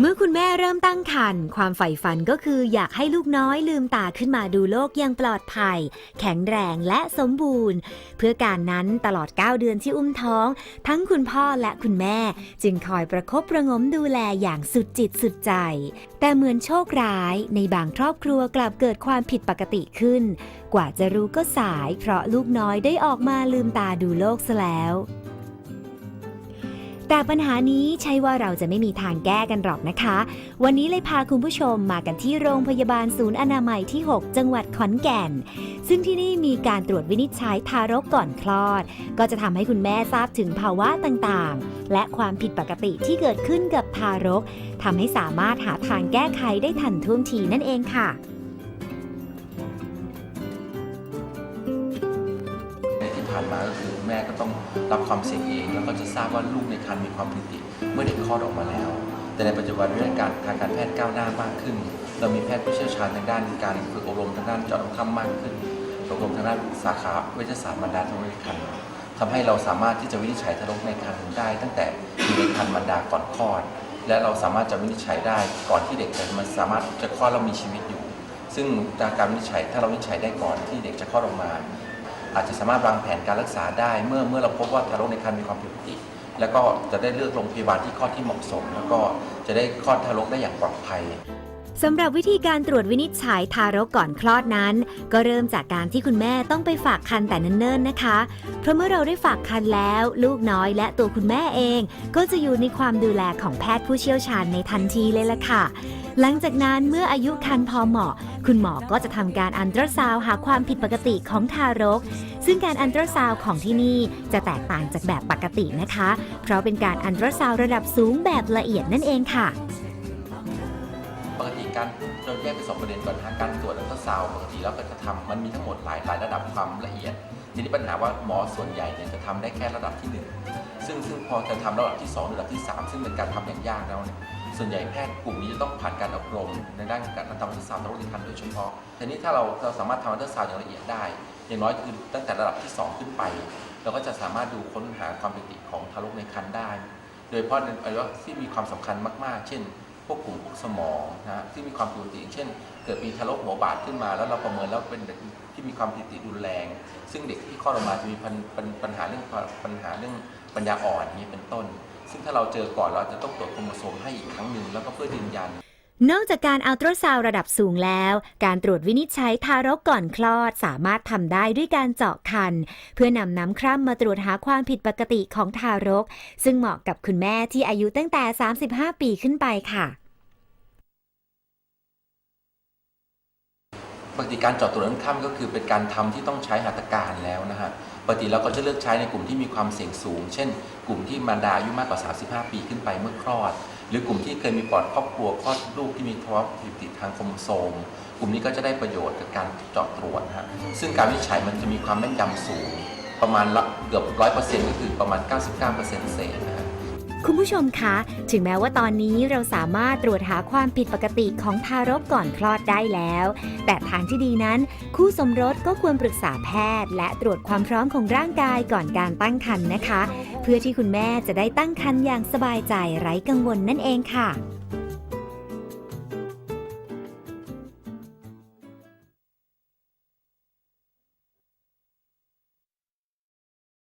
เมื่อคุณแม่เริ่มตั้งครรภ์ความใฝ่ฝันก็คืออยากให้ลูกน้อยลืมตาขึ้นมาดูโลกอย่างปลอดภัย แข็งแรงและสมบูรณ์ เพื่อการนั้นตลอด 9 เดือนที่อุ้มท้อง ทั้งคุณพ่อและคุณแม่ จึงคอยประคบประงมดูแลอย่างสุดจิตสุดใจ แต่เหมือนโชคร้าย ในบางครอบครัวกลับเกิดความผิดปกติขึ้น กว่าจะรู้ก็สาย เพราะลูกน้อยได้ออกมาลืมตาดูโลกซะแล้ว แต่ปัญหานี้ใช่ว่าเราจะไม่มีทางแก้กันหรอกนะคะ วันนี้เลยพาคุณผู้ชมมากันที่โรงพยาบาลศูนย์อนามัยที่ 6 จังหวัดขอนแก่น ซึ่งที่นี่มีการตรวจวินิจฉัยทารกก่อนคลอด ก็จะทำให้คุณแม่ทราบถึงภาวะต่างๆ และความผิดปกติที่เกิดขึ้นกับทารกทำให้สามารถหาทางแก้ไขได้ทันท่วงทีนั่นเองค่ะ ผ่านมาก็คือแม่ก็ต้องรับความเสี่ยงเอง แล้วก็จะทราบว่าลูกในครรภ์มีความผิดปกติ เมื่อเด็กคลอดออกมาแล้ว แต่ในปัจจุบันเรื่องการทางการแพทย์ก้าวหน้ามากขึ้น เรามีแพทย์ผู้เชี่ยวชาญทางด้านการฝึกอบรมทางด้านเจาะน้ำค่ำมากขึ้นอบรมทางด้านสาขาเวชศาสตร์บรรดาทางในครรภ์ทำให้เราสามารถที่จะวินิจฉัยทารกในครรภ์ได้ ตั้งแต่อยู่ในครรภ์บรรดาก่อนคลอด และเราสามารถจะวินิจฉัยได้ก่อนที่เด็กจะมันสามารถจะคลอดแล้วมีชีวิตอยู่ซึ่งจากการวินิจฉัยถ้าเราวินิจฉัยได้ก่อนที่เด็กจะคลอดออกมา อาจจะสามารถวางแผนการรักษาได้ เมื่อเมื่อเราพบว่าทารกในครรภ์มีความผิดปกติ แล้วก็จะได้เลือกโรงพยาบาลที่คลอดที่เหมาะสม แล้วก็จะได้คลอดทารกได้อย่างปลอดภัย สำหรับวิธีการตรวจวินิจฉัยทารกก่อนคลอดนั้น ก็เริ่มจากการที่คุณแม่ต้องไปฝากคันแต่เนิ่นๆนะคะ เพราะเมื่อเราได้ฝากคันแล้ว ลูกน้อยและตัวคุณแม่เอง ก็จะอยู่ในความดูแลของแพทย์ผู้เชี่ยวชาญในทันทีเลยล่ะค่ะ หลังจากนั้นเมื่ออายุคันพอเหมาะ คุณหมอก็จะทำการอันตราซาวหาความผิดปกติของทารก ซึ่งการอันตราซาวของที่นี่จะแตกต่างจากแบบปกตินะคะ เพราะเป็นการอันตราซาวระดับสูงแบบละเอียดนั่นเองค่ะ ปกติการเราแยกเป็นสองประเด็นก่อนนะการตรวจอัลตราซาวด์ปกติแล้วก็จะทำมันมีทั้งหมดหลายหลายระดับความละเอียด ทีนี้ปัญหาว่าหมอส่วนใหญ่เนี่ยจะทำได้แค่ระดับที่หนึ่งซึ่งซึ่งพอจะทำระดับที่สองระดับที่สามซึ่งเป็นการทำอย่างยากแล้วเนี่ยส่วนใหญ่แพทย์กลุ่มนี้จะต้องผ่านการอบรมในด้านการทำอัลตราซาวด์ทางรคในโดยเฉพาะทีนี้ถ้าเราเราสามารถทำอัลตราซาวด์อย่างละเอียดได้ อย่างน้อยคือตั้งแต่ระดับที่สองขึ้นไปเราก็จะสามารถดูค้นหาความผิดปกติของทารกในครรภ์ได้ โดยเฉพาะในอวัยวะที่มีความสำคัญมาก ๆ เช่น พวกกลุ่มพวกสมองนะฮะที่มีความผิดปกติเช่น เกิดมีทารกหัวบาดขึ้นมา แล้วเราประเมินแล้วเป็นเด็กที่มีความผิดปกติรุนแรง ซึ่งเด็กที่คลอดออกมาจะมีปัญปัญปัญหาเรื่องปัญหาเรื่องปัญญาอ่อนนี้เป็นต้น ซึ่งถ้าเราเจอก่อนเราจะต้องตรวจโครโมโซมให้อีกครั้งหนึ่งแล้วก็เพื่อยืนยัน นอกจากการอัลตราซาวระดับสูงแล้ว การตรวจวินิจฉัยทารกก่อนคลอดสามารถทำได้ด้วยการเจาะคัน เพื่อนำน้ำคร่ำมาตรวจหาความผิดปกติของทารก ซึ่งเหมาะกับคุณแม่ที่อายุตั้งแต่ 35 ปีขึ้นไปค่ะ ปกติการเจาะตรวจน้ำคร่ำก็คือเป็นการทำที่ต้องใช้หัตถการแล้วนะฮะปกติเราก็จะเลือกใช้ในกลุ่มที่มีความเสี่ยงสูง เช่น กลุ่มที่มารดาอายุมากกว่า 35 ปีขึ้นไปเมื่อคลอด รือกลุ่มที่เคยมีปอดครอบครัวคลอดลูกที่มีภาวะผิดปกติทางโครโมโซม กลุ่มนี้ก็จะได้ประโยชน์จากการเจาะตรวจฮะซึ่งการวินิจฉัยมันจะมีความแม่นยำสูง ประมาณละเกือบร้อยเปอร์เซ็นต์ก็คือประมาณ 99%เศษนะฮะ คุณผู้ชมคะ ถึงแม้ว่าตอนนี้เราสามารถตรวจหาความผิดปกติของทารกก่อนคลอดได้แล้ว แต่ทางที่ดีนั้น คู่สมรสก็ควรปรึกษาแพทย์ และตรวจความพร้อมของร่างกายก่อนการตั้งครรภ์นะคะ เพื่อที่คุณแม่จะได้ตั้งครรภ์อย่างสบายใจไร้กังวลนั่นเองค่ะ